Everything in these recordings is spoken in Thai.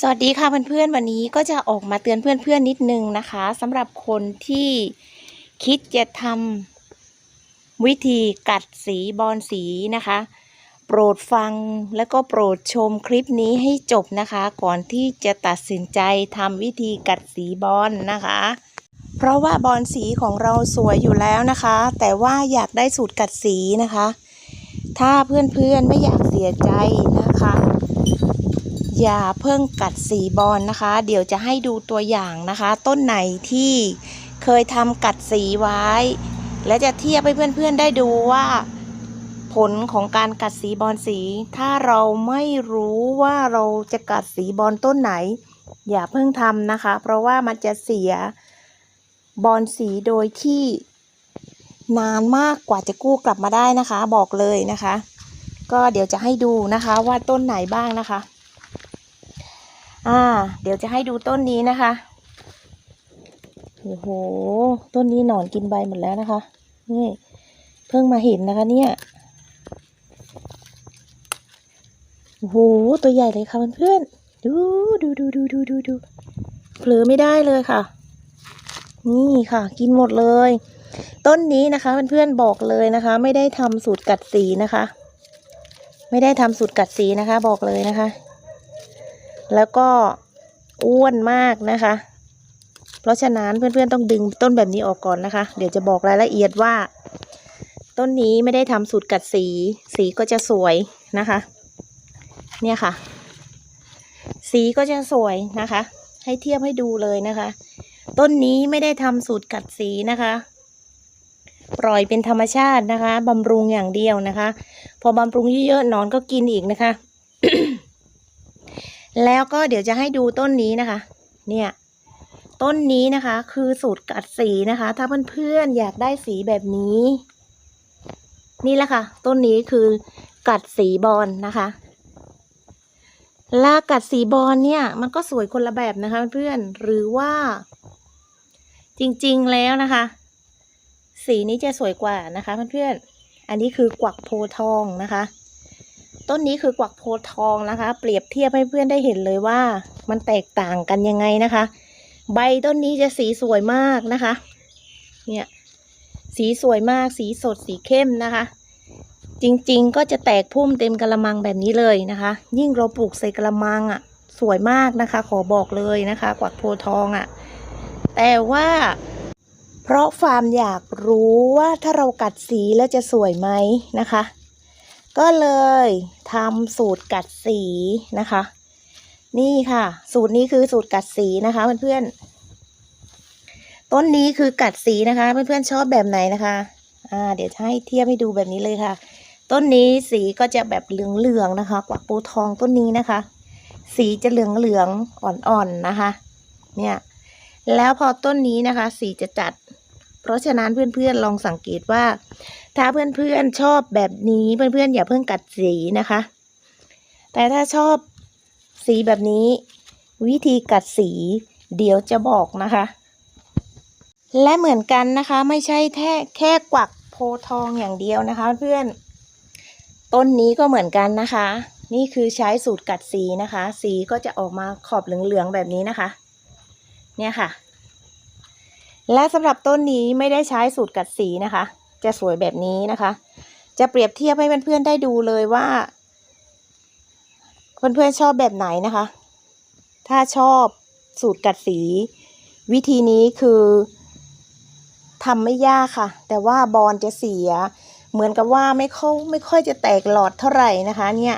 สวัสดีค่ะเพื่อนๆวันนี้ก็จะออกมาเตือนเพื่อนๆนิดนึงนะคะสำหรับคนที่คิดจะทำวิธีกัดสีบอลสีนะคะ โปรดฟังแล้วก็โปรดชมคลิปนี้ให้จบนะคะ ก่อนที่จะตัดสินใจทำวิธีกัดสีบอลนะคะ เพราะว่าบอลสีของเราสวยอยู่แล้วนะคะ แต่ว่าอยากได้สูตรกัดสีนะคะ ถ้าเพื่อนๆไม่อยากเสียใจนะคะ อย่าเพิ่งกัดสีบอลนะคะ เดี๋ยวจะให้ดูตัวอย่างนะคะ ต้นไหนที่เคยทำกัดสีไว้ และจะเทียบให้เพื่อนๆได้ดูว่า ผลของการกัดสีบอลสี ถ้าเราไม่รู้ว่าเราจะกัดสีบอลต้นไหน อย่าเพิ่งทำนะคะ เพราะว่ามันจะเสียบอลสีโดยที่นานมากกว่าจะกู้กลับมาได้นะคะ บอกเลยนะคะ ก็เดี๋ยวจะให้ดูนะคะว่าต้นไหนบ้างนะคะ อ่า เดี๋ยวจะให้ดูต้นนี้นะคะโอ้โห ต้นนี้หนอนกินใบหมดแล้วนะคะ นี่ เพิ่งมาเห็นนะคะ เนี่ยโอ้โห ตัวใหญ่เลยค่ะเพื่อนๆ ดูดูดูดูดูดูดูเผลอไม่ได้เลยค่ะ นี่ค่ะ กินหมดเลย ต้นนี้นะคะเพื่อนๆบอกเลยนะคะ ไม่ได้ทำสูตรกัดสีนะคะ ไม่ได้ทำสูตรกัดสีนะคะ บอกเลยนะคะ แล้วก็อ้วนมากนะคะ เพราะฉะนั้นเพื่อนๆต้องดึงต้นแบบนี้ออกก่อนนะคะ เดี๋ยวจะบอกรายละเอียดว่า ต้นนี้ไม่ได้ทำสูตรกัดสี สีก็จะสวยนะคะ เนี่ยค่ะ สีก็จะสวยนะคะ ให้เทียบให้ดูเลยนะคะ ต้นนี้ไม่ได้ทำสูตรกัดสีนะคะปล่อยเป็นธรรมชาตินะคะบำรุงอย่างเดียวนะคะ พอบำรุงเยอะๆนอนก็กินอีกนะคะ แล้วก็เดี๋ยวจะให้ดูต้นนี้นะคะ เนี่ย ต้นนี้นะคะ คือสูตรกัดสีนะคะ ถ้าเพื่อนๆอยากได้สีแบบนี้ นี่แหละค่ะ ต้นนี้คือกัดสีบอลนะคะลากัดสีบอลเนี่ย มันก็สวยคนละแบบนะคะเพื่อนๆหรือว่า จริงๆแล้วนะคะ สีนี้จะสวยกว่านะคะเพื่อนๆอันนี้คือกวักโพทองนะคะ ต้นนี้คือกวักโพทองนะคะ เปรียบเทียบให้เพื่อนได้เห็นเลยว่า มันแตกต่างกันยังไงนะคะ ใบต้นนี้จะสีสวยมากนะคะ เนี่ยสีสวยมากสีสดสีเข้มนะคะ จริงๆก็จะแตกพุ่มเต็มกระมังแบบนี้เลยนะคะ ยิ่งเราปลูกใส่กระมังอะ สวยมากนะคะ ขอบอกเลยนะคะ กวักโพทองอะ แต่ว่าเพราะฟาร์มอยากรู้ว่าถ้าเรากัดสีแล้วจะสวยไหมนะคะ ก็เลยทำสูตรกัดสีนะคะ นี่ค่ะ สูตรนี้คือสูตรกัดสีนะคะเพื่อนๆต้นนี้คือกัดสีนะคะเพื่อนๆชอบแบบไหนนะคะอ่าเดี๋ยวให้เทียบให้ดูแบบนี้เลยค่ะ ต้นนี้สีก็จะแบบเหลืองๆนะคะ กว่าปูทองต้นนี้นะคะ สีจะเหลืองๆอ่อนๆนะคะ เนี่ยแล้วพอต้นนี้นะคะ สีจะจัด เพราะฉะนั้นเพื่อนๆลองสังเกตว่า ถ้าเพื่อนๆชอบแบบนี้เพื่อนๆอย่าเพิ่งกัดสีนะคะ แต่ถ้าชอบสีแบบนี้ วิธีกัดสีเดี๋ยวจะบอกนะคะ และเหมือนกันนะคะไม่ใช่แค่แค่กวักโพทองอย่างเดียวนะคะ เพื่อนต้นนี้ก็เหมือนกันนะคะ นี่คือใช้สูตรกัดสีนะคะ สีก็จะออกมาขอบเหลืองๆแบบนี้นะคะ เนี่ยค่ะ และสำหรับต้นนี้ไม่ได้ใช้สูตรกัดสีนะคะ จะสวยแบบนี้นะคะ จะเปรียบเทียบให้เพื่อนๆได้ดูเลยว่า เพื่อนๆชอบแบบไหนนะคะ ถ้าชอบสูตรกัดสี วิธีนี้คือทำไม่ยากค่ะ แต่ว่าบอลจะเสีย เหมือนกับว่าไม่ค่อยไม่ค่อยจะแตกหลอดเท่าไหร่นะคะ เนี่ย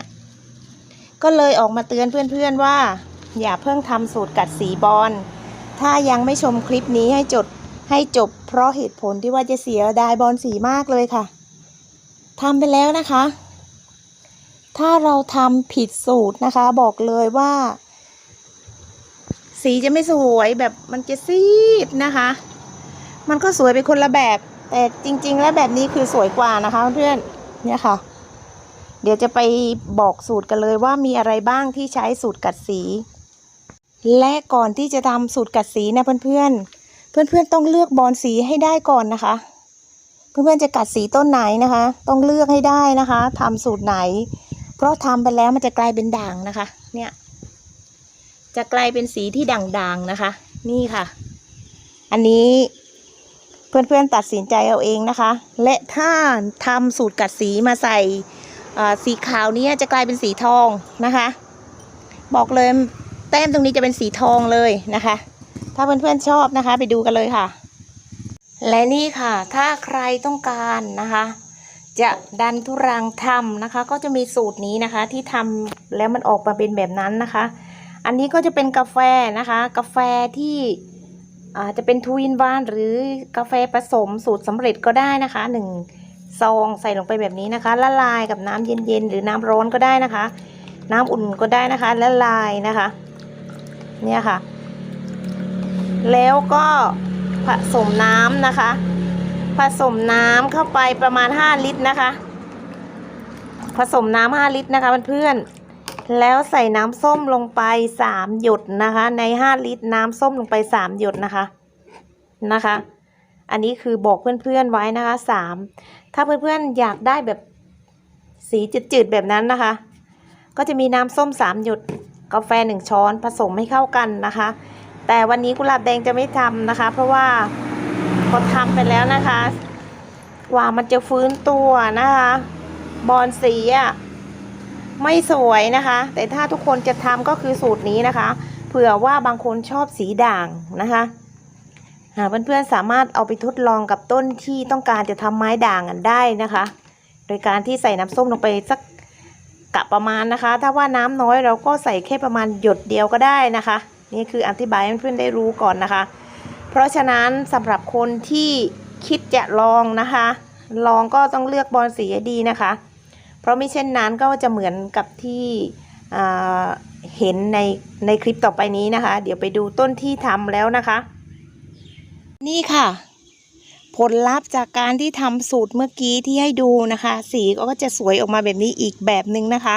ก็เลยออกมาเตือนเพื่อนๆว่า อย่าเพิ่งทำสูตรกัดสีบอล ถ้ายังไม่ชมคลิปนี้ให้จดให้จบ เพราะเหตุผลที่ว่าจะเสียดายบอลสีมากเลยค่ะทำไปแล้วนะคะ ถ้าเราทำผิดสูตรนะคะ บอกเลยว่า สีจะไม่สวยแบบมันจะซีดนะคะ มันก็สวยไปคนละแบบ แต่จริง ๆ แล้วแบบนี้คือสวยกว่านะคะเพื่อนเนี่ยค่ะ เดี๋ยวจะไปบอกสูตรกันเลยว่ามีอะไรบ้างที่ใช้สูตรกัดสี และก่อนที่จะทำสูตรกัดสีนะเพื่อนๆ เพื่อนๆต้องเลือกบอลสีให้ได้ก่อนนะคะ เพื่อนๆจะกัดสีต้นไหนนะคะ ต้องเลือกให้ได้นะคะทำสูตรไหน เพราะทำไปแล้วมันจะกลายเป็นด่างนะคะ เนี่ย จะกลายเป็นสีที่ด่างๆนะคะ นี่ค่ะ อันนี้เพื่อนๆตัดสินใจเอาเองนะคะ และถ้าทำสูตรกัดสีมาใส่สีขาวนี้จะกลายเป็นสีทองนะคะ บอกเลย แต้มตรงนี้จะเป็นสีทองเลยนะคะ ถ้าเพื่อนๆชอบนะคะ ไปดูกันเลยค่ะ และนี่ค่ะ ถ้าใครต้องการนะคะ จะดันทุรังทำนะคะ ก็จะมีสูตรนี้นะคะ ที่ทำแล้วมันออกมาเป็นแบบนั้นนะคะ อันนี้ก็จะเป็นกาแฟนะคะ กาแฟที่อาจจะเป็นทูอินวานหรือกาแฟผสมสูตรสำเร็จก็ได้นะคะหนึ่งซองใส่ลงไปแบบนี้นะคะ ละลายกับน้ำเย็นๆ หรือน้ำร้อนก็ได้นะคะ น้ำอุ่นก็ได้นะคะ ละลายนะคะ เนี่ยค่ะ แล้วก็ผสมน้ำนะคะ ผสมน้ำเข้าไปประมาณ 5 ลิตรนะคะ ผสมน้ำ5ลิตรนะคะเพื่อนๆแล้วใส่น้ำส้มลงไป 3 หยดนะคะ ใน 5 ลิตรน้ำส้มลงไป 3 หยดนะคะนะคะ อันนี้คือบอกเพื่อนๆไว้นะคะ 3 ถ้าเพื่อนๆอยากได้แบบสีจืดๆแบบนั้นนะคะ ก็จะมีน้ำส้ม 3 หยด กาแฟ 1 ช้อนผสมให้เข้ากันนะคะ แต่วันนี้กุหลาบแดงจะไม่ทำนะคะ เพราะว่าพอทำไปแล้วนะคะกว่ามันจะฟื้นตัวนะคะ บอลสีอะไม่สวยนะคะ แต่ถ้าทุกคนจะทำก็คือสูตรนี้นะคะ เผื่อว่าบางคนชอบสีด่างนะคะหาเพื่อนๆสามารถเอาไปทดลองกับต้นที่ต้องการจะทำไม้ด่างกันได้นะคะ โดยการที่ใส่น้ำส้มลงไปสัก กะประมาณนะคะ ถ้าว่าน้ำน้อยเราก็ใส่แค่ประมาณหยดเดียวก็ได้นะคะ นี่คืออธิบายให้เพื่อนได้รู้ก่อนนะคะ เพราะฉะนั้นสำหรับคนที่คิดจะลองนะคะ ลองก็ต้องเลือกบอลสีดีนะคะ เพราะไม่เช่นนั้นก็จะเหมือนกับที่เห็นในในคลิปต่อไปนี้นะคะ เดี๋ยวไปดูต้นที่ทำแล้วนะคะ นี่ค่ะ ผลลัพธ์จากการที่ทำสูตรเมื่อกี้ที่ให้ดูนะคะ สีก็จะสวยออกมาแบบนี้อีกแบบหนึ่งนะคะ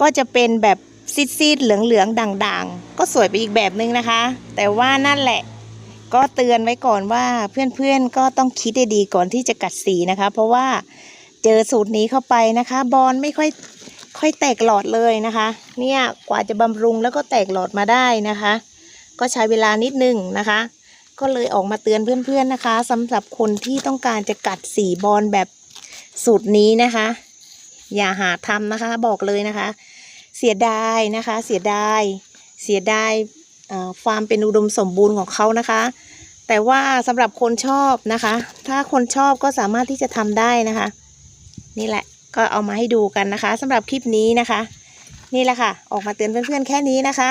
ก็จะเป็นแบบซีดๆเหลืองๆด่างๆ ก็สวยไปอีกแบบหนึ่งนะคะ แต่ว่านั่นแหละก็เตือนไว้ก่อนว่าเพื่อนๆก็ต้องคิดดีๆก่อนที่จะกัดสีนะคะ เพราะว่าเจอสูตรนี้เข้าไปนะคะ บอลไม่ค่อยค่อยแตกหลอดเลยนะคะ เนี่ยกว่าจะบำรุงแล้วก็แตกหลอดมาได้นะคะ ก็ใช้เวลานิดนึงนะคะ ก็เลยออกมาเตือนเพื่อนๆนะคะสำหรับคนที่ต้องการจะกัดสีบอลแบบสูตรนี้นะคะ อย่าหาทำนะคะบอกเลยนะคะ เสียดายนะคะ เสียดายเสียดายความเป็นอุดมสมบูรณ์ของเขานะคะ แต่ว่าสำหรับคนชอบนะคะ ถ้าคนชอบก็สามารถที่จะทำได้นะคะ นี่แหละก็เอามาให้ดูกันนะคะสำหรับคลิปนี้นะคะ นี่แหละค่ะ ออกมาเตือนเพื่อนๆแค่นี้นะคะ